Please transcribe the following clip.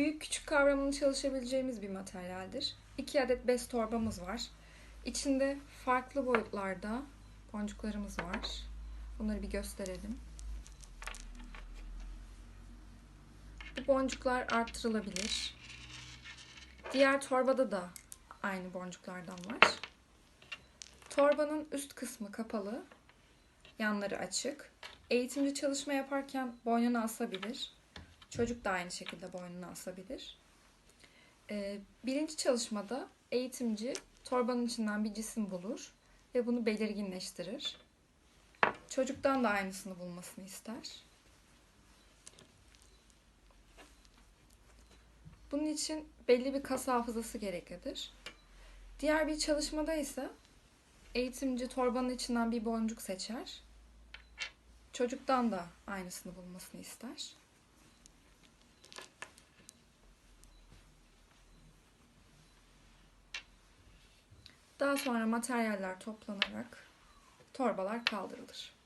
Büyük küçük kavramını çalışabileceğimiz bir materyaldir. İki adet bez torbamız var. İçinde farklı boyutlarda boncuklarımız var. Bunları bir gösterelim. Bu boncuklar arttırılabilir. Diğer torbada da aynı boncuklardan var. Torbanın üst kısmı kapalı, yanları açık. Eğitimci çalışma yaparken boynuna asabilir. Çocuk da aynı şekilde boynuna asabilir. Ee, birinci çalışmada eğitimci torbanın içinden bir cisim bulur ve bunu belirginleştirir. Çocuktan da aynısını bulmasını ister. Bunun için belli bir kas hafızası gereklidir. Diğer bir çalışmada ise eğitimci torbanın içinden bir boncuk seçer. Çocuktan da aynısını bulmasını ister. Daha sonra materyaller toplanarak torbalar kaldırılır.